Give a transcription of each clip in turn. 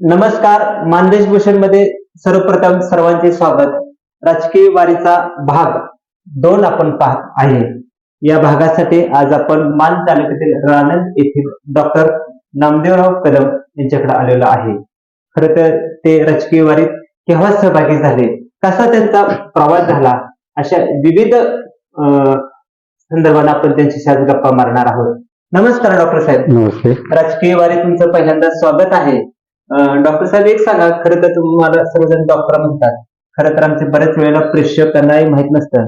नमस्कार मानदेश भूषणमध्ये सर्वप्रथम सर्वांचे स्वागत. राजकीय वारीचा भाग दोन आपण पाहत आहे. या भागासाठी आज आपण मान तालुक्यातील राणंद येथील डॉक्टर नामदेवराव कदम यांच्याकडे आलेलो आहे. खर तर ते राजकीय वारीत केव्हा सहभागी झाले? कसा त्यांचा प्रवास झाला? अशा विविध संदर्भात आपण त्यांच्याशी आज गप्पा मारणार आहोत. नमस्कार डॉक्टर साहेब. नमस्ते. राजकीय वारी तुमचं पहिल्यांदा स्वागत आहे. डॉक्टर साहेब एक सांगा खरं तर तुम्हाला सर्वजण डॉक्टर म्हणतात. खरं तर आमचे बऱ्याच वेळेला प्रेक्षकांनाही माहीत नसतं.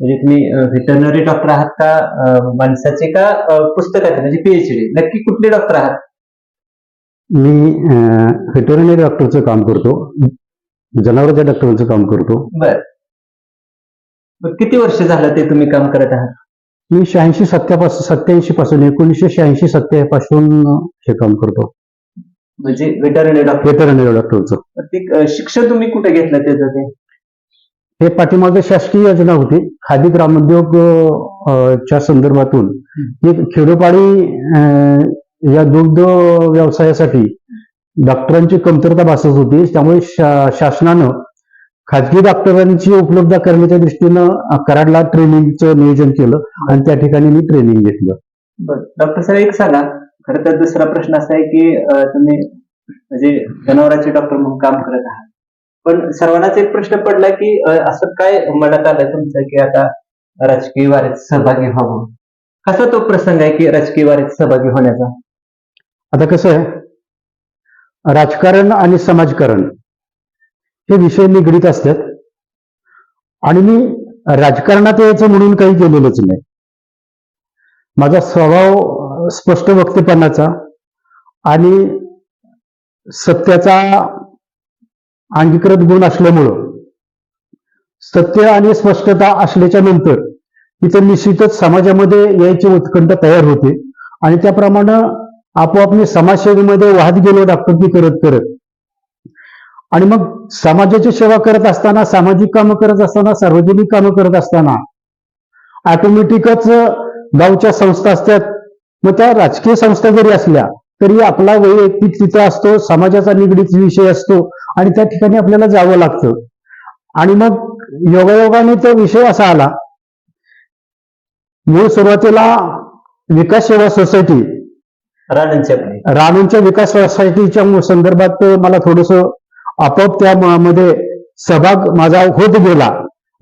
म्हणजे तुम्ही व्हेटरनरी डॉक्टर आहात का माणसाचे का पुस्तकाचे म्हणजे पीएचडी नक्की कुठले डॉक्टर आहात? मी व्हेटरनरी डॉक्टरचं काम करतो. जनावरांच्या डॉक्टरांचं काम करतो. बर. किती वर्ष झालं ते तुम्ही काम करत आहात? मी शहाऐंशी सत्यापासून सत्याऐंशी पासून एकोणीसशे शहाऐंशी सत्या पासून हे काम करतो. म्हणजे व्हेटरनरी डॉक्टर व्हेटरनरी डॉक्टरचं ते शिक्षण तुम्ही कुठे घेतलं त्याचं ते? हे पाठीमागे शासकीय योजना होती. खादी ग्रामोद्योग अ, च्या संदर्भातून. खेडोपाडी अ, या दुग्ध व्यवसायासाठी डॉक्टरांची कमतरता भासत होती. त्यामुळे शा- शासनानं खाजगी डॉक्टरांची उपलब्ध करण्याच्या दृष्टीनं अ, कराडला ट्रेनिंगचं नियोजन केलं. आणि त्या ठिकाणी मी ट्रेनिंग घेतलं. बर. डॉक्टर साहेब एक सांगा. खर तर दुसरा प्रश्न असा आहे की तुम्ही म्हणजे जनावरांचे डॉक्टर म्हणून काम करत आहात. पण सर्वांनाच एक प्रश्न पडला की असं काय मनात आलं तुमचं की आता राजकीय वारीत सहभागी व्हावं? कसा तो प्रसंग आहे की राजकीय वारीत सहभागी होण्याचा? आता कसं आहे? राजकारण आणि समाजकारण हे विषय निगडीत असतात. आणि मी राजकारणात यायचं म्हणून काही केलेलंच नाही. माझा स्वभाव स्पष्ट वक्तेपणाचा आणि सत्याचा अंगीकृत गुण असल्यामुळं. सत्य आणि स्पष्टता असल्याच्या नंतर तिथं निश्चितच समाजामध्ये यायची उत्कंठ तयार होते आणि त्याप्रमाणे आपोआप मी समाजसेवेमध्ये वाहत गेलो डॉक्टरकी करत करत. आणि मग समाजाची सेवा करत असताना सामाजिक कामं करत असताना सार्वजनिक कामं करत असताना ऑटोमॅटिकच गावच्या संस्था असतात मग त्या राजकीय संस्था जरी असल्या तरी आपला वैयक्तिक तिथं असतो समाजाचा निगडीत विषय असतो आणि त्या ठिकाणी आपल्याला जावं लागतं. आणि मग योगायोगाने तो विषय असा आला मूळ सुरुवातीला विकास सेवा सोसायटी. राणूंच्या विकास सोसायटीच्या संदर्भात मला थोडस आपोआप त्यामध्ये सहभाग माझा होत गेला.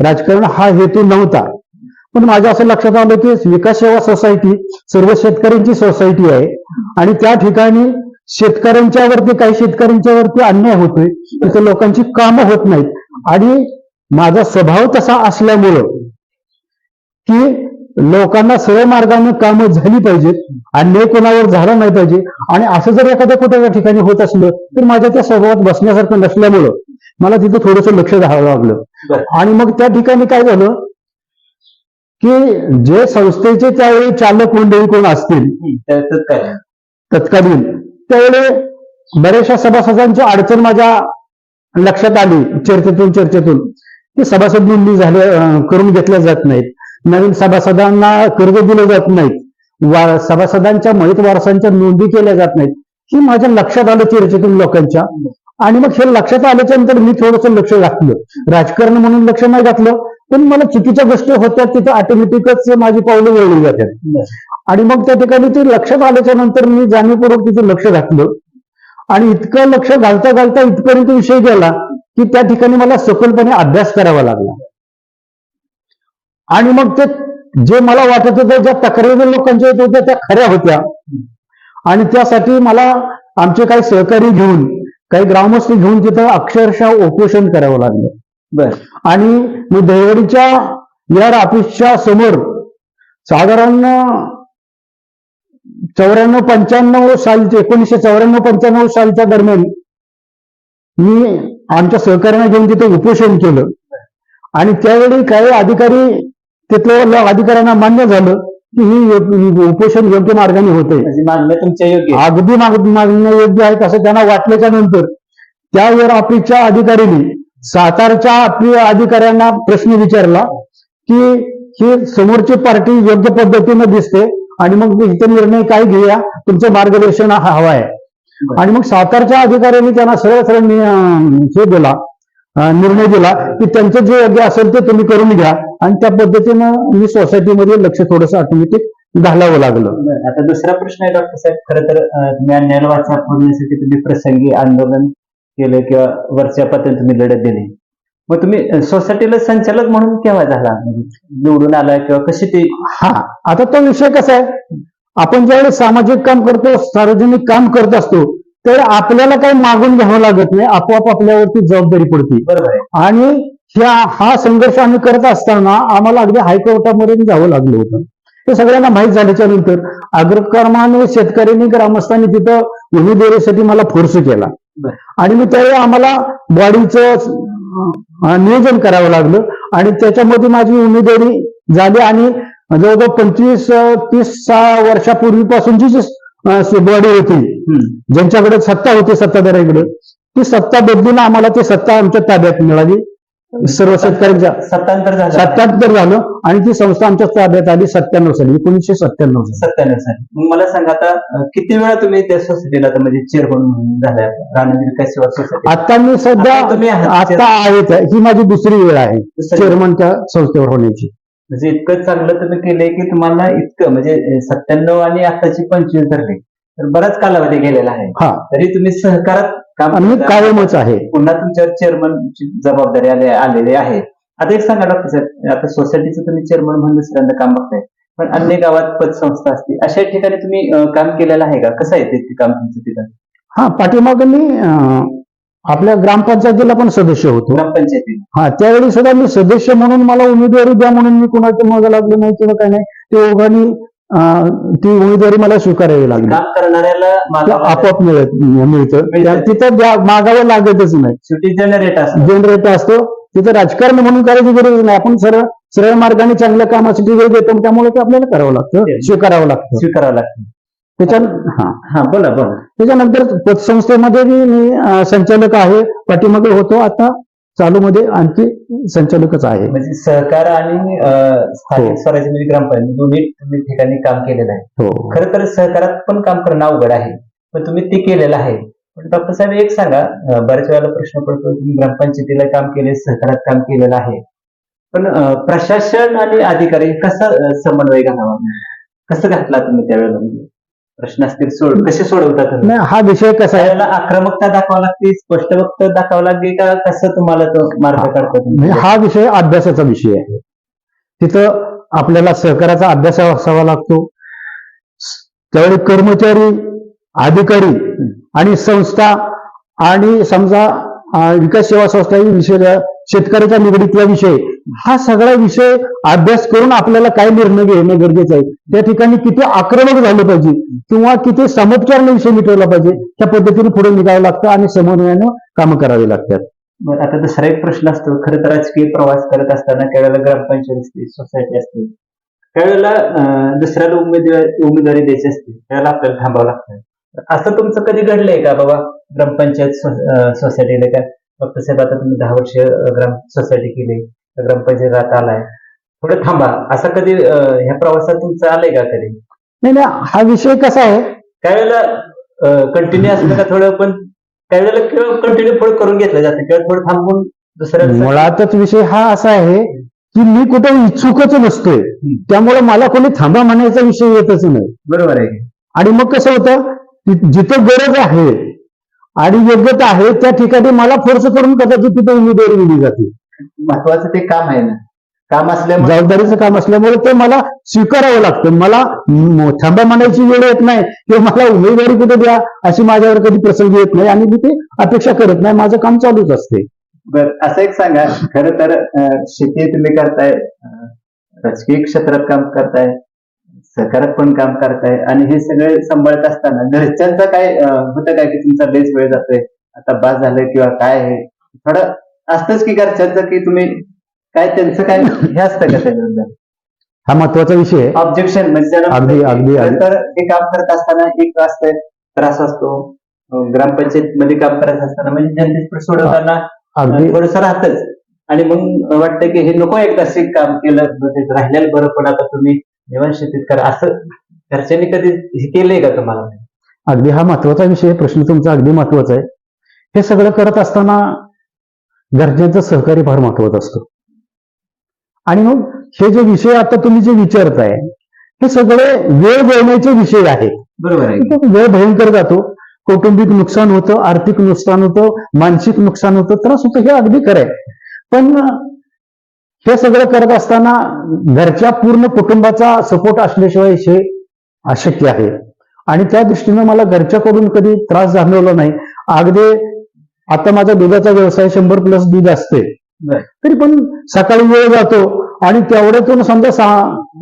राजकारण हा हेतू नव्हता. पण माझ्या असं लक्षात आलं की विकास सेवा सोसायटी सर्व शेतकऱ्यांची सोसायटी आहे. आणि त्या ठिकाणी शेतकऱ्यांच्या वरती काही शेतकऱ्यांच्या वरती अन्याय होतोय. तिथे लोकांची कामं होत नाहीत. आणि माझा स्वभाव तसा असल्यामुळं की लोकांना सरळ मार्गाने कामं झाली पाहिजेत. अन्याय कोणावर झाला नाही पाहिजे. आणि असं जर एखाद्या कुठल्या ठिकाणी होत असलं तर माझ्या त्या स्वभावात बसण्यासारखं नसल्यामुळं मला तिथे थोडस लक्ष द्यावं लागलं. आणि मग त्या ठिकाणी काय झालं? की जे संस्थेचे त्यावेळी चालक मंडळी कोण असतील तत्कालीन. त्यावेळी बऱ्याचशा सभासदांची अडचण माझ्या लक्षात आली चर्चेतून चर्चेतून. की सभासद नोंदणी झाल्या अं, करून घेतल्या जात नाहीत. नवीन सभासदांना कर्ज दिले जात नाहीत. वा- सभासदांच्या माहीत वारसांच्या नोंदी केल्या जात नाहीत. ही माझ्या लक्षात आलं चर्चेतून लोकांच्या. आणि मग हे लक्षात आल्याच्यानंतर मी थोडंसं लक्ष घातलं. राजकारण म्हणून लक्ष नाही घातलं. पण मला चुकीच्या गोष्टी होत्या तिथे ऑटोमॅटिकच माझी पावलं वळली जातात. आणि मग त्या ठिकाणी ते लक्षात आल्याच्यानंतर मी जाणीवपूर्वक तिथे लक्ष घातलं. आणि इतकं लक्ष घालता घालता इथपर्यंत विषय गेला की त्या ठिकाणी मला सखोलपणे अभ्यास करावा लागला. आणि मग ते जे मला वाटत होतं ज्या तक्रारी लोकांच्या येत होत्या त्या खऱ्या होत्या. आणि त्यासाठी मला आमचे काही सहकारी घेऊन काही ग्रामस्थ घेऊन तिथं अक्षरशः ऑपरेशन करावं लागलं. आणि मी दहिवडीच्या यार ऑफिसच्या समोर साधारण चौऱ्याण्णव पंच्याण्णव सालचे एकोणीसशे चौऱ्याण्णव पंच्याण्णव सालच्या दरम्यान मी आमच्या सहकार्याने घेऊन तिथे उपोषण केलं. आणि त्यावेळी काही अधिकारी तिथल्या अधिकाऱ्यांना मान्य झालं की ही यो- उपोषण योग्य मार्गाने होते. अगदी माग- मागणं योग्य आहे असं त्यांना वाटल्याच्या नंतर त्यावर ऑफिसच्या अधिकाऱ्यांनी सातारच्या आपल्या अधिकाऱ्यांना प्रश्न विचारला की ही समोरची पार्टी योग्य पद्धतीनं दिसते आणि मग इथे निर्णय काय घेऊया? तुमचं मार्गदर्शन हा हवा आहे. आणि मग सातारच्या अधिकाऱ्यांनी त्यांना सरळ सरळ हे दिला निर्णय दिला की त्यांचं जे योग्य असेल ते तुम्ही करून घ्या आणि त्या पद्धतीनं मी सोसायटीमध्ये लक्ष थोडंसं ऑटोमॅटिक घालावं लागलं. आता दुसरा प्रश्न आहे डॉक्टर साहेब खरं तर वाचा फोडण्यासाठी तुम्ही प्रसंगी आंदोलन केलं किंवा वरच्या पातळीवर तुम्ही लढत दिली. मग तुम्ही सोसायटीला संचालक म्हणून केव्हा झाला? म्हणजे निवडून आला किंवा कशी ते हा आता तो विषय कसा आहे? आपण ज्यावेळेस सामाजिक काम करतो सार्वजनिक काम करत असतो तर आपल्याला काही मागून घ्यावं लागत नाही आपोआप आपल्यावरती जबाबदारी पडते. बरोबर आणि ह्या हा संघर्ष आम्ही करत असताना आम्हाला अगदी हायकोर्टामध्ये जावं लागलं होतं. हे सगळ्यांना माहीत झाल्याच्यानंतर अग्रक्रमाने शेतकऱ्यांनी ग्रामस्थांनी तिथं उमेदवारीसाठी मला फोर्स केला. आणि मी त्यावेळी आम्हाला बॉडीचं नियोजन करावं लागलं आणि त्याच्यामध्ये माझी उमेदवारी झाली आणि जवळजवळ पंचवीस तीस सहा वर्षापूर्वीपासूनची जी बॉडी होती. ज्यांच्याकडे सत्ता होती सत्ताधाऱ्याकडे ती सत्ता बदलून आम्हाला ती सत्ता आमच्या ताब्यात मिळाली सर्व शेतकऱ्यांच्या सत्तांतर झालं. सत्याहत्तर झालं आणि ती संस्था आमच्या ताब्यात आली सत्त्याण्णव साली एकोणीसशे सत्त्याण्णव साली. सत्त्याण्णव साली. मग मला सांगा आता किती वेळा तुम्ही त्या सोसायटीला म्हणजे चेअरमन म्हणून झालाय? राणा विकास सेवा सोसायटी? आता मी सध्या तुम्ही आता आहेत ही माझी दुसरी वेळ आहे चेअरमनच्या संस्थेवर होण्याची. म्हणजे इतकं चांगलं तुम्ही केलंय की तुम्हाला इतकं म्हणजे सत्त्याण्णव आणि आताची पंचवीस धरले. तर बराच कालावधी गेलेला आहे. हा. तरी तुम्ही सहकारात मी. कायमच आहे. पुन्हा तुमच्यावर चेअरमनची जबाबदारी आले आलेली आहे. आता एक सांगा डॉक्टर साहेब आता सोसायटीचं तुम्ही चेअरमन म्हणून दुसऱ्यांदा काम बघताय. पण अन्य गावात पतसंस्था असते. अशा ठिकाणी तुम्ही काम केलेलं आहे का? कसं आहे ते काम तुमचं तिथं? हा पाठीमाग मी आपल्या ग्रामपंचायतीला पण सदस्य होतो. ग्रामपंचायतीला? हा त्यावेळी सुद्धा मी सदस्य म्हणून मला उमेदवारी द्या म्हणून मी कुणाच्या मागं लागलो नाही किंवा काय नाही. ते ओघाने ती उमेदवारी मला स्वीकारावी लागली. काम करणाऱ्याला मागावं आपोआप मिळत. मिळतं. त्या- तिथं द्या- मागावं लागतच नाही. शेवटी जनरेट असतो. जनरेट असतो. तिथं राजकारण म्हणून करायची गरज नाही. आपण सरळ सरळ मार्गाने चांगल्या कामासाठी वेळ देतो त्यामुळे ते आपल्याला करावं लागतं स्वीकारावं लागतं. स्वीकारावं लागतं. त्याच्या हा. हा बोला बोला. त्याच्यानंतर पतसंस्थेमध्ये बी मी अं, संचालक आहे पाठीमागे होतो आता. चालूमध्ये आणखी संचालकच आहे. म्हणजे सहकार आणि अं, स्थानिक हो. स्वराज्य म्हणजे ग्रामपंचायत दोन्ही तुम्ही ठिकाणी काम केलेलं आहे. हो. खरं तर सहकारात पण काम करणं अवघड आहे. पण तुम्ही ते केलेलं आहे. पण डॉक्टर साहेब एक सांगा अं, बऱ्याच वेळेला प्रश्न पडतो तुम्ही ग्रामपंचायतीला काम केले सहकारात काम केलेलं आहे. पण अं, प्रशासन आणि अधिकारी कसा अं, समन्वय घालावा? कसं घातला तुम्ही त्यावेळेला? म्हणजे प्रश्न असतील सोड कसे सोडवता तुम्ही? नाही हा विषय कसा आहे? त्यावेळेला आक्रमकता दाखवावी लागते स्पष्ट वक्तव्य दाखवावं लागते का कसं तुम्हाला तो मार्ग काढतो म्हणजे? हा विषय अभ्यासाचा विषय आहे. तिथं आपल्याला सहकाराचा अभ्यास असावा लागतो. त्यावेळी कर्मचारी अधिकारी आणि संस्था आणि समजा अं, विकास सेवा संस्था ही विषय शेतकऱ्याच्या निगडीतला विषय हा सगळा विषय अभ्यास करून आपल्याला काय निर्णय घेणं गरजेचं आहे? त्या ठिकाणी किती आक्रमक झालं पाहिजे? किंवा किती समुपचाराने विषय मिटवला पाहिजे? त्या पद्धतीने पुढे निघावं लागतं आणि समन्वयानं कामं करावी लागतात. मग आता दुसरा एक प्रश्न असतो. खरं तर राजकीय प्रवास करत असताना त्यावेळेला ग्रामपंचायत असते सोसायटी असते. त्यावेळेला वेळेला दुसऱ्याला उमेदवारी उमेदवारी द्यायची असते. त्यावेळेला आपल्याला थांबावं लागतं. असं तुमचं कधी घडलंय का बाबा? ग्रामपंचायत सोसायटीला का डॉक्टर साहेब आता तुम्ही दहा वर्ष ग्राम सोसायटी केली. ग्रामपंचायत आलाय. थोडं थांबा. असं कधी ह्या प्रवासात तुमचं आलंय का कधी? नाही नाही हा विषय कसा आहे? त्यावेळेला कंटिन्यू असलं का थोडं? पण त्यावेळेला किंवा कंटिन्यू पुढे करून घेतलं जातं किंवा थोडं थांबून दुसऱ्या मुळातच विषय हा असा आहे की मी कुठे इच्छुकच नसतोय. त्यामुळे मला कोणी थांबा म्हणायचा विषय येतच नाही. बरोबर आहे? आणि मग कसं होतं? जिथं गरज आहे आणि योग्यता आहे त्या ठिकाणी मला फोर्स करून कदाचित तिथं उमेदवारी दिली जाते. महत्वाचं ते काम आहे ना. काम असल्यामुळे जबाबदारीचं काम असल्यामुळे ते मला स्वीकारावं लागतं. मला थांबा म्हणायची वेळ येत नाही. किंवा मला उमेदवारी कुठे द्या अशी माझ्यावर कधी प्रसंग येत नाही आणि मी ते अपेक्षा करत नाही. माझं काम चालूच असते. बर असं एक सांगा. खरं तर शेती तुम्ही करताय राजकीय क्षेत्रात काम करताय सहकारात पण काम करताय आणि हे सगळे सांभाळत असताना घरच्यांचं काय होतं काय की तुमचा लेच वेळ जातोय? आता बास झालं किंवा काय आहे? थोडं असतंच की घरच्यांचं की तुम्ही काय त्यांचं काय हे असतं का त्याच्याबद्दल हा महत्त्वाचा विषय आहे. ऑब्जेक्शन म्हणजे त्याला अगदी- तर हे काम करत असताना एक असतंय त्रास असतो. ग्रामपंचायत मध्ये काम करत असताना म्हणजे जनतेत सोडवताना अगदी. थोडस राहतच. आणि मग वाटतं की हे नको एकदा शिक काम केलं राहिलेलं बरं पण आता तुम्ही शेतीत करा. असं घरच्यांनी कधी हे केलंय का तुम्हाला? अगदी हा महत्त्वाचा विषय आहे. प्रश्न तुमचा अगदी महत्त्वाचा आहे. हे सगळं करत असताना घरच्यांचं सहकार्य फार महत्वाचं असतं. आणि मग हे जे विषय आता तुम्ही जे विचारताय हे सगळे वेळ बोलण्याचे विषय आहेत. बरोबर आहे. वेळ भयंकर जातो. कौटुंबिक नुकसान होतं आर्थिक नुकसान होतं मानसिक नुकसान होतं त्रास होतं हे अगदी खरं आहे. पण हे सगळं करत असताना घरच्या पूर्ण कुटुंबाचा सपोर्ट असल्याशिवाय हे अशक्य आहे. आणि त्या दृष्टीनं मला घरच्याकडून कधी त्रास जाणवला नाही. अगदी आता माझा दुधाचा व्यवसाय शंभर प्लस दूध असते. तरी पण सकाळी वेळ जातो आणि तेवढ्यातून समजा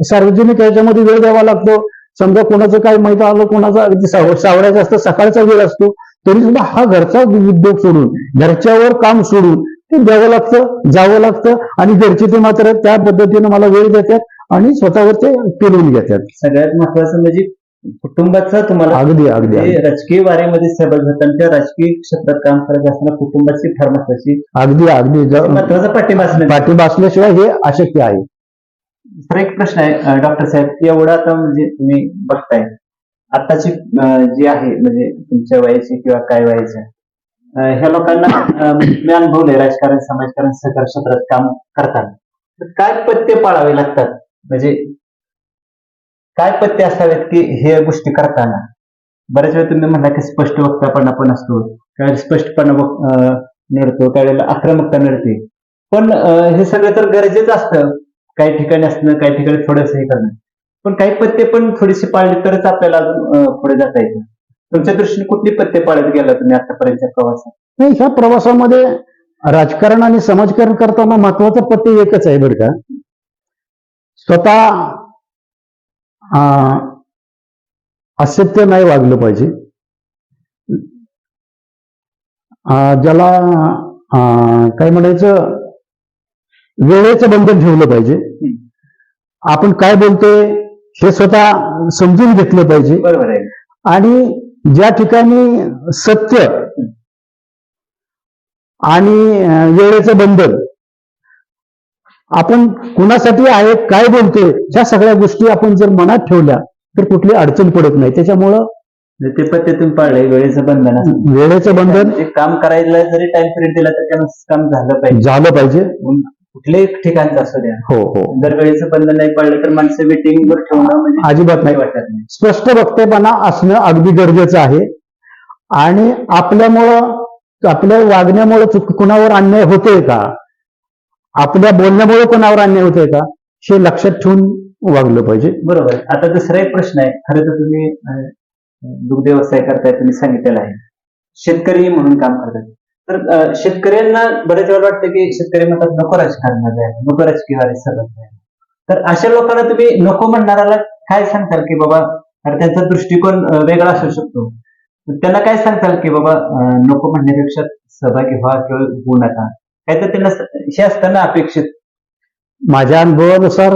सार्वजनिक याच्यामध्ये वेळ द्यावा लागतो. समजा कोणाचं काय माहीत आलं कोणाचं अगदी साव- सावळ्याचा असतं सकाळचा वेळ असतो तरी सुद्धा हा घरचा उद्योग सोडून घरच्यावर काम सोडून ते द्यावं लागतं जावं लागतं आणि घरचे ते मात्र त्या पद्धतीनं मला वेळ देतात आणि स्वतःवर ते पेलवून घेतात. सगळ्यात महत्वाचं म्हणजे कुटुंबाचा तुम्हाला अगदी अगदी. राजकीय वारीमध्ये सहभाग त्या राजकीय क्षेत्रात काम करत असताना कुटुंबाची फार महत्वाची अगदी अगदी. महत्त्वाचा पाठिंबा असणं पाठिंबा असल्याशिवाय हे अशक्य आहे. एक प्रश्न आहे डॉक्टर साहेब एवढा आता म्हणजे तुम्ही बघताय. आताची जी आहे म्हणजे तुमच्या वयाची किंवा काय वयाची ह्या लोकांना मी अनुभवलंय राजकारण समाजकारण सहकार क्षेत्रात काम करताना. तर काय पत्ते पाळावे लागतात? म्हणजे काय पत्ते असावेत की हे गोष्टी करताना? बऱ्याच वेळा तुम्ही म्हणला की स्पष्ट वक्तापणा पण असतो काही स्पष्टपणा वक- अं, नडतो त्यावेळेला वेळेला आक्रमकता नडते पण अं, हे सगळं तर गरजेचं असतं. काही ठिकाणी असणं काही ठिकाणी थोडंसं हे करणं. पण काही पत्ते पण थोडीशी पाळली तरच आपल्याला अजून पुढे जाता येतं. तुमच्या दृष्टीने कुठली पत्ते पाळत गेला तुम्ही आतापर्यंतच्या प्रवासात? नाही ह्या प्रवासामध्ये राजकारण आणि समाजकारण करताना महत्वाचं पत्ते एकच आहे बरं का. स्वतः असत्य नाही वागलं पाहिजे. ज्याला काय म्हणायचं वेळेचं बंधन ठेवलं पाहिजे. आपण काय बोलतोय हे स्वतः समजून घेतलं पाहिजे. बरोबर आहे. आणि ज्या ठिकाणी सत्य आणि वेळेचं बंधन आपण कुणासाठी आहे काय बोलतोय ह्या सगळ्या गोष्टी आपण जर मनात ठेवल्या तर कुठली अडचण पडत नाही. त्याच्यामुळं ते पत्ते तुम्ही पाळले वेळेचं बंधन वेळेचं बंधन म्हणजे काम करायला जरी टाइम पिरियड दिला तर त्यानं काम झालं पाहिजे. झालं पाहिजे. कुठल्याही ठिकाणचं असू द्या. हो हो. जर वेळेचं बंधन नाही पाळलं तर माणसं वेटिंग वर ठेवणं म्हणजे अजिबात नाही. वाटत नाही. स्पष्ट वक्तेपणा असणं अगदी गरजेचं आहे. आणि आपल्यामुळं आपल्या वागण्यामुळं चुक कुणावर अन्याय होतोय का? आपल्या बोलण्यामुळे कोणावर अन्याय होतोय का? हे लक्षात ठेवून वागलं पाहिजे. बरोबर. आता दुसरा एक प्रश्न आहे. खरं तर तुम्ही दुग्धव्यवसाय दुग्ध व्यवसाय करताय तुम्ही सांगितलेला आहे. शेतकरी म्हणून काम करतात. तर शेतकऱ्यांना बरेच वेळा वाटतं की शेतकरी म्हणतात नको राजकारणात नको राजकीय तर अशा लोकांना तुम्ही नको म्हणणाऱ्याला काय सांगताल की बाबा अरे त्यांचा दृष्टिकोन वेगळा असू शकतो. त्यांना काय सांगताल की बाबा नको म्हणण्यापेक्षा सहभागी व्हा किंवा होऊ नका? काय तर त्यांना स- हे असतं ना अपेक्षित. माझ्या अनुभवानुसार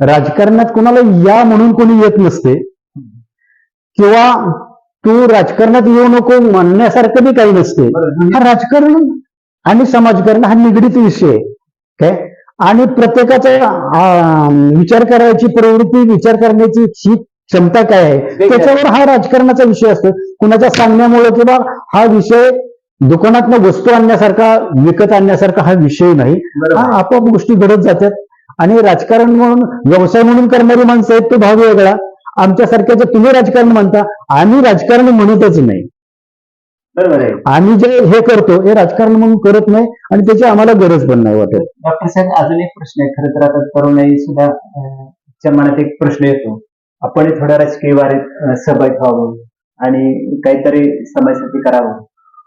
राजकारणात कोणाला या म्हणून कोणी येत नसते. किंवा तू राजकारणात येऊ नको म्हणण्यासारखं बी काही नसते. हा राजकारण आणि समाजकारण हा निगडीत विषय आहे. काय? आणि प्रत्येकाचा विचार करायची प्रवृत्ती विचार करण्याची ही क्षमता काय आहे. त्याच्यावर हा राजकारणाचा विषय असतो. कुणाच्या सांगण्यामुळे किंवा हा विषय दुकानातनं वस्तू आणण्यासारखा विकत आणण्यासारखा हा विषय नाही. हा आपोआप गोष्टी घडत जातात. आणि राजकारण म्हणून व्यवसाय म्हणून करणारी माणसं आहेत तो भाग वेगळा. आमच्यासारख्याचं तुम्ही राजकारण म्हणता आम्ही राजकारण म्हणतच नाही. बरोबर आहे. आम्ही जे हे करतो हे राजकारण म्हणून करत नाही आणि त्याची आम्हाला गरज पण नाही वाटत. डॉक्टर साहेब अजून एक प्रश्न आहे. खरं तर आता तरुणाई सुद्धा च्या मनात एक प्रश्न येतो. आपण थोड्या राजकीय वारीत सहभागी व्हावं आणि काहीतरी समाजासाठी करावं.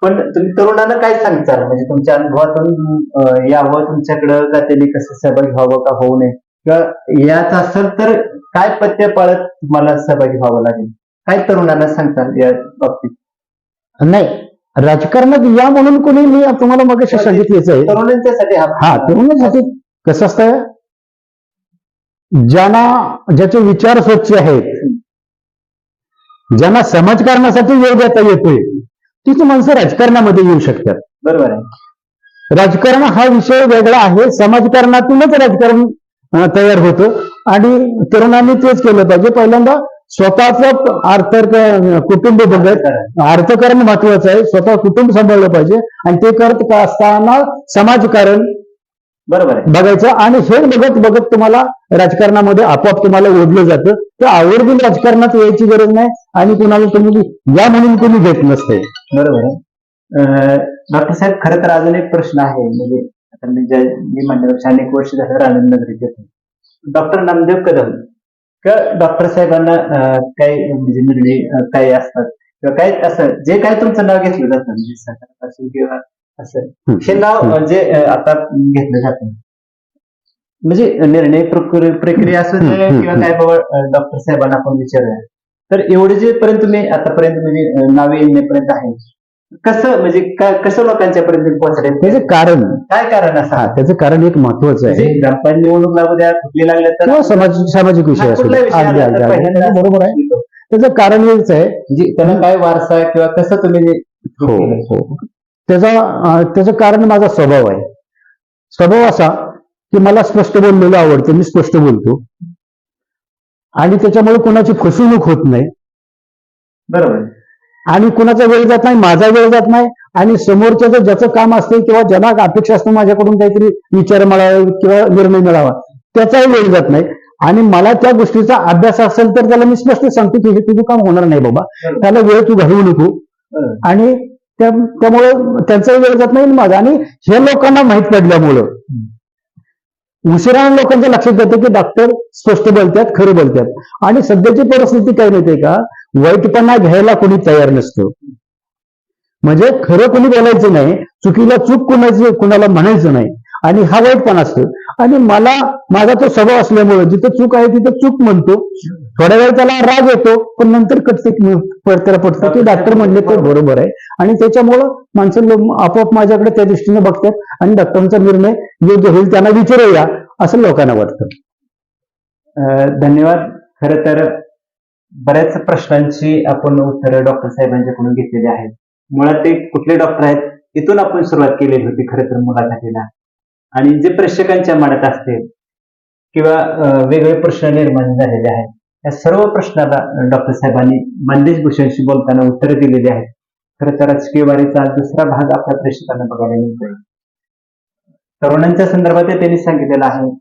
पण तुम्ही तरुणांना काय सांगताल? म्हणजे तुमच्या अनुभवातून यावं तुमच्याकडं का त्यांनी कसं सहभागी व्हावं का होऊ नये? किंवा याच असेल तर काय पत्ते पाळत तुम्हाला सहभागी व्हावं लागेल? काय तरुणांना सांगताल या बाबतीत? नाही. राजकारणात या म्हणून कोणी मी तुम्हाला मग सांगितलेच आहे. तरुणांच्यासाठी हा हा तरुणांसाठी कसं असतं? ज्यांना ज्याचे विचार स्वच्छ आहेत ज्यांना समाजकारणासाठी वेळ देता येतोय तीच माणसं राजकारणामध्ये येऊ शकतात. बरोबर आहे. राजकारण हा विषय वेगळा आहे. समाजकारणातूनच राजकारण तयार होतं. आणि तरुणांनी तेच केलं पाहिजे. पहिल्यांदा स्वतःच अर्थ कुटुंब बघत अर्थकारण. महत्वाचं आहे. स्वतः कुटुंब सांभाळलं पाहिजे. आणि ते करत असताना समाजकारण बरोबर आहे. बघायचं आणि हे बघत बघत तुम्हाला राजकारणामध्ये आपोआप तुम्हाला ओढलं जातं. तर आवर्जून राजकारणात यायची गरज नाही आणि कुणाला तुम्ही या म्हणून कोणी घेत नसते. बरोबर आहे. डॉक्टर साहेब खरं तर अजून एक प्रश्न आहे. म्हणजे आता मी ज्या मी म्हणण्यापेक्षा अनेक वर्ष झालं रानंद नगरीत डॉक्टर नामदेव कदम किंवा डॉक्टर साहेबांना काही म्हणजे निर्णय काही असतात. किंवा काय असं जे काय तुमचं नाव घेतलं जातं म्हणजे किंवा असं. हे नाव अं, जे अं, आता घेतलं जातं. म्हणजे निर्णय प्रक्रिया असू दे किंवा काय बाबा डॉक्टर साहेबांना आपण विचारूया. तर एवढे जे पर्यंत तुम्ही आतापर्यंत म्हणजे नावे येण्यापर्यंत आहे कसं म्हणजे कसं लोकांच्या पर्यंत पोहोचले त्याचं कारण काय कारण असं? हा त्याचं कारण एक महत्वाचं आहे. म्हणजे ग्रामपंचायत निवडणूक लागू द्या कुठली लागल्या तर सामाजिक विषय असू कुठला दे. विषय अगदी आला अगदी तर अगदी. पहिल्यांदा त्याचं बरोबर आहे. त्याचं कारण हेच आहे म्हणजे त्याला काय वारसा आहे किंवा कसं तुम्ही हो हो. त्याचा त्याचं कारण माझा स्वभाव आहे. स्वभाव असा की मला स्पष्ट बोललेलं आवडतं मी स्पष्ट बोलतो. आणि त्याच्यामुळे कोणाची फसवणूक होत नाही. बरोबर. आणि कुणाचा वेळ जात नाही माझा वेळ जात नाही. आणि समोरच्याचं ज्याचं काम असते किंवा ज्यांना अपेक्षा असते माझ्याकडून काहीतरी विचार मिळावा किंवा निर्णय मिळावा त्याचाही वेळ जात नाही. आणि मला त्या गोष्टीचा अभ्यास असेल तर त्याला मी स्पष्ट सांगतो की हे तुझं काम होणार नाही बाबा. त्याला वेळ तू घालवू नको. आणि त्यामुळे त्यांचाही वेळ जात नाही माझा आणि हे लोकांना माहीत पडल्यामुळं. उशिरा लोकांच्या लक्षात येतं की डॉक्टर स्पष्ट बोलतात खरं बोलतात. आणि सध्याची परिस्थिती काय माहितीये का? वाईटपणा घ्यायला कोणी तयार नसतं. म्हणजे खरं कोणी बोलायचं नाही चुकीला चूक कुणाची कुणाला म्हणायचं नाही. आणि हा वाईटपणा असतो. आणि मला माझा तो स्वभाव असल्यामुळे जिथं चूक आहे तिथं चूक म्हणतो. थोड्या वेळ त्याला राग येतो पण नंतर कटते त्याला पडतं की डॉक्टर म्हणले ते बरोबर आहे. आणि त्याच्यामुळं माणसं लो- आपोआप माझ्याकडे त्या दृष्टीने बघतात आणि डॉक्टरांचा निर्णय योग्य होईल त्यांना विचारूया असं लोकांना वाटतं. धन्यवाद. खर तर बऱ्याच प्रश्नांची आपण उत्तरं डॉक्टर साहेबांच्याकडून घेतलेली आहेत. मुळात ते कुठले डॉक्टर आहेत इथून आपण सुरुवात केलेली होती खरं तर मुलाखतीला. आणि जे प्रेक्षकांच्या मनात असते किंवा वेगळे प्रश्न निर्माण झालेले आहेत या सर्व प्रश्नाला डॉक्टर साहेबांनी मंदेश भूषणशी बोलताना उत्तरं दिलेली आहेत. खरं तर राजकीय वारीचा दुसरा भाग आपल्या प्रेक्षकांना बघायला मिळतोय. तरुणांच्या संदर्भात त्यांनी सांगितलेलं आहे.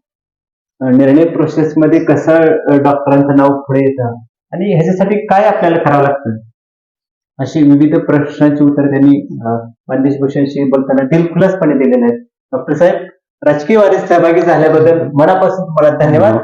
निर्णय प्रोसेस मध्ये कसं डॉक्टरांचं नाव पुढे येतं आणि ह्याच्यासाठी काय आपल्याला करावं लागतं? अशी विविध प्रश्नांची उत्तर त्यांनी अं, मंदेश भूषणशी बोलताना दिलखुलासपणे दिलेले आहेत. डॉक्टर साहेब राजकीय वारीत सहभागी झाल्याबद्दल मनापासून तुम्हाला धन्यवाद.